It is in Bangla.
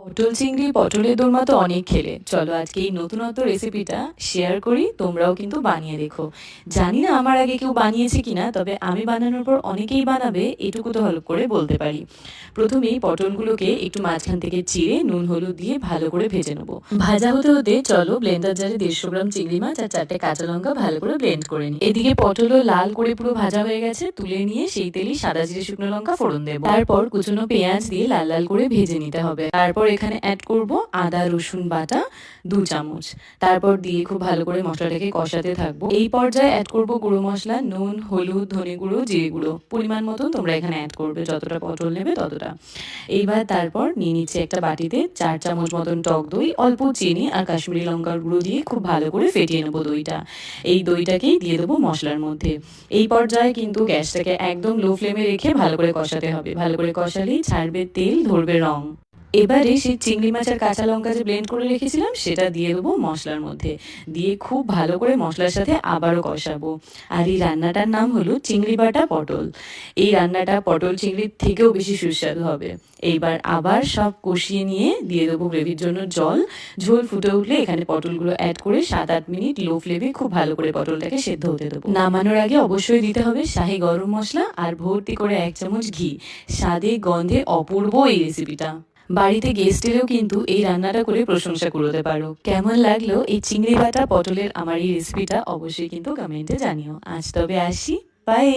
পটল চিংড়ি, পটলের দোরমা তো অনেক খেলে। চলো আজকে এই নতুনত্ব রেসিপিটা শেয়ার করি, তোমরাও কিন্তু বানিয়ে দেখো। জানি না আমার আগে কেউ বানিয়েছে কিনা, তবে আমি বানানোর পর অনেকেই বানাবে, এটুকু তো ভালো করে বলতে পারি। প্রথমেই পটলগুলোকে একটু মাঝখান থেকে চিড়ে নুন, হলুদ দিয়ে ভালো করে ভেজে নেব। ভাজা হতে হতে চলো ব্লেন্ডার জারে দেড়শো গ্রাম চিংড়ি মাছ আর চারটে কাঁচা লঙ্কা ভালো করে ব্লেন্ড করে নিই। এদিকে পটলও লাল করে পুরো ভাজা হয়ে গেছে, তুলে নিয়ে সেই তেলই সাদা জিরে শুকনো লঙ্কা ফোড়ন দেবো। তারপর কুচনো পেঁয়াজ দিয়ে লাল লাল করে ভেজে নিতে হবে। তারপর এখানে অ্যাড করব আদা, রসুন বাটা, দু চামচ। তারপর দিয়ে খুব ভালো করে মশলাটাকে কষাতে থাকব। এই পর্যায়ে অ্যাড করব গুঁড়ো মশলা, নুন, হলুদ, ধনে গুঁড়ো, জিরে গুঁড়ো। পরিমাণ মতন তোমরা এখানে অ্যাড করবে, যতটা পটল নেবে ততটা। এইবার তারপর নিয়ে নিচ্ছে একটা বাটিতে চার চামচ মতন টক দই, অল্প চিনি আর কাশ্মীরি লঙ্কার গুঁড়ো দিয়ে খুব ভালো করে ফেটিয়ে নেব দইটা। এই দইটাকেই দিয়ে দেবো মশলার মধ্যে। এই পর্যায়ে কিন্তু গ্যাসটাকে একদম লো ফ্লেমে রেখে ভালো করে কষাতে হবে। ভালো করে কষালেই ছাড়বে তেল, ধরবে রং। এবারে সেই চিংড়ি মাছ আর কাঁচা লঙ্কা যে ব্লেন্ড করে রেখেছিলাম, সেটা দিয়ে দেবো মশলার মধ্যে। দিয়ে খুব ভালো করে মশলার সাথে আবারও কষাবো। আর এই রান্নাটার নাম হলো চিংড়ি বাটা পটল। এই রান্নাটা পটল চিংড়ির থেকেও বেশি সুস্বাদু হবে। এইবার আবার সব কষিয়ে নিয়ে দিয়ে দেবো গ্রেভির জন্য জল। ঝোল ফুটে উঠলে এখানে পটলগুলো অ্যাড করে সাত আট মিনিট লো ফ্লেমে খুব ভালো করে পটলটাকে সেদ্ধ হতে দেবো। নামানোর আগে অবশ্যই দিতে হবে শাহি গরম মশলা আর ভর্তি করে এক চামচ ঘি। স্বাদে গন্ধে অপূর্ব এই রেসিপিটা বাড়িতে গেস্ট এলেও কিন্তু এই রান্নাটা করে প্রশংসা করতে পারো। কেমন লাগল এই চিংড়ি বাটা পটলের আমার এই রেসিপিটা অবশ্যই কিন্তু কমেন্টে জানিও। আজ তবে আসি। বাই